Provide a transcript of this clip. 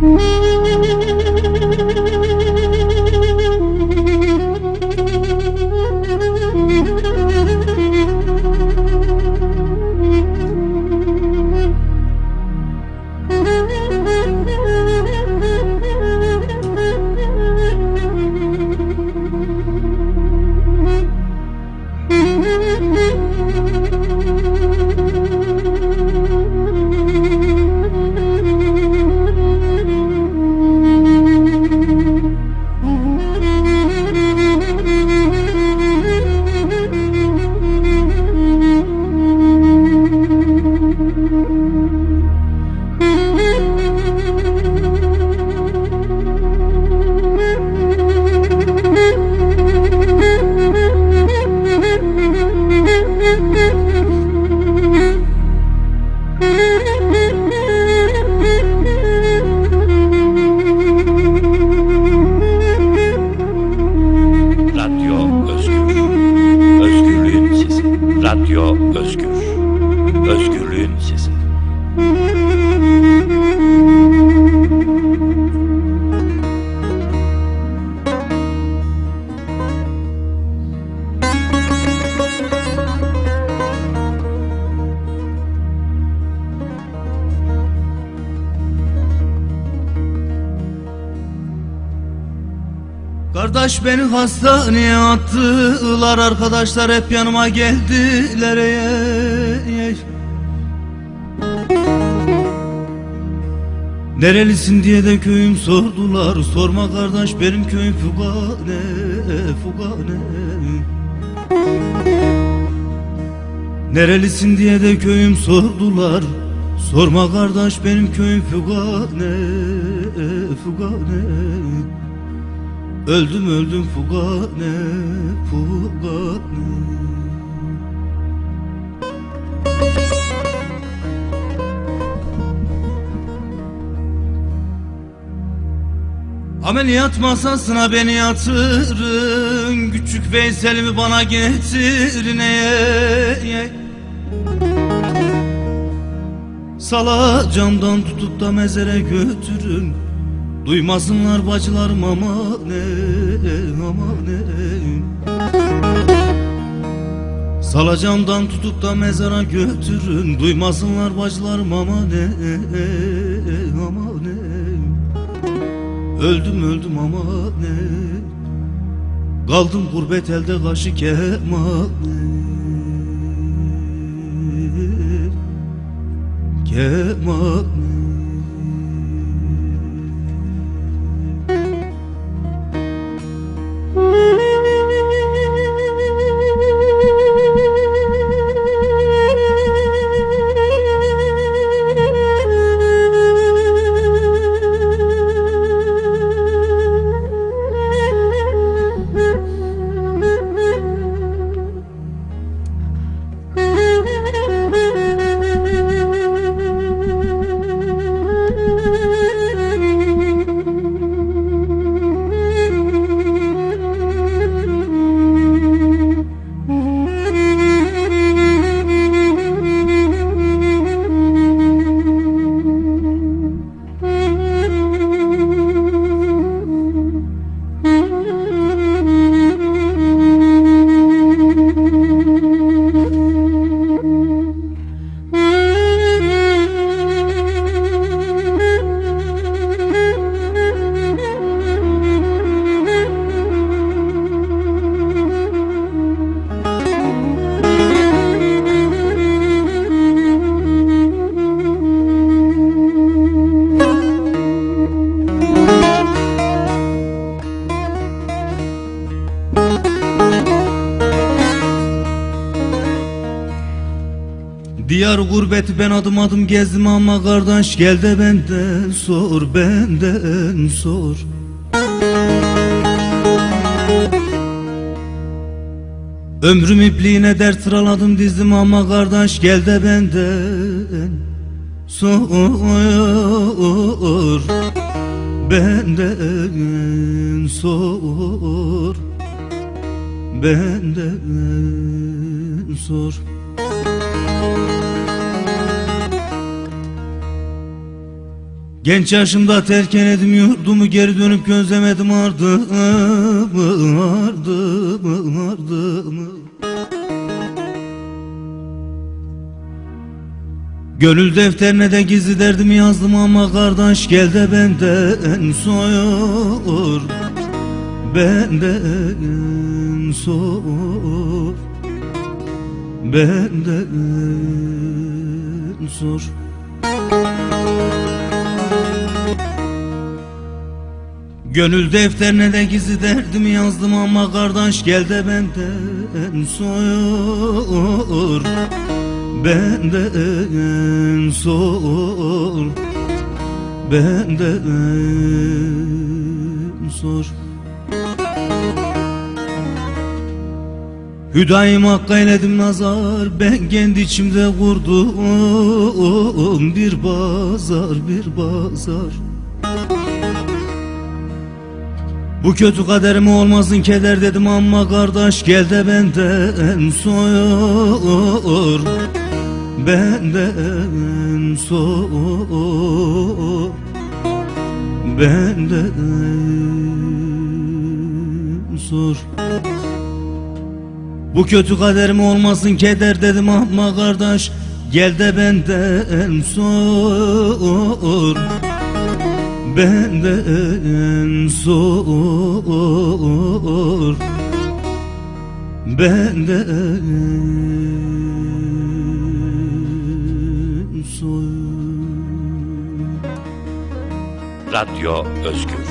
Mm-hmm. Radyo Özgür. Özgürlüğün sesi. Kardeş beni hastaneye attılar. Arkadaşlar hep yanıma geldiler. Ey, ey. Nerelisin diye de köyüm sordular. Sorma kardeş benim köyüm Fugane Fugane. Nerelisin diye de köyüm sordular. Sorma kardeş benim köyüm Fugane Fugane Öldüm öldüm Fugane Fugane Ameliyat masasına beni yatırın Küçük Veysel'imi bana getirin ey, ey. Sala camdan tutup da mezere götürün Duymasınlar bacılarım ama ne ama ne. Sala camdan tutup da mezara götürün. Duymasınlar bacılarım ama ne ama ne. Öldüm öldüm ama ne. Kaldım gurbet elde kaşı kemane Kemane Diyar gurbeti ben adım adım gezdim ama kardeş gel de benden sor benden sor. Ömrüm ipliğine dert sıraladım dizdim ama kardeş gel de benden sor. Benden sor Benden sor Genç yaşımda terk ededim yurdumu geri dönüp gözlemedim ardımı ardımı ardımı Gönül defterine de gizli derdimi yazdım ama kardeş gel de benden sor. Benden sor. Benden sor Gönül defterine de gizli derdimi yazdım ama kardeş gel de benden sor. Benden sor. Benden sor. Hüdayım hakka eyledim nazar Ben kendi içimde kurdum. Bir bazar bir bazar Bu kötü kaderim olmasın keder dedim ama kardeş gel de benden sor Benden sor Benden sor Bu kötü kaderim olmasın keder dedim ama kardeş Gel de benden sor Benden sor Benden sor Radyo Özgür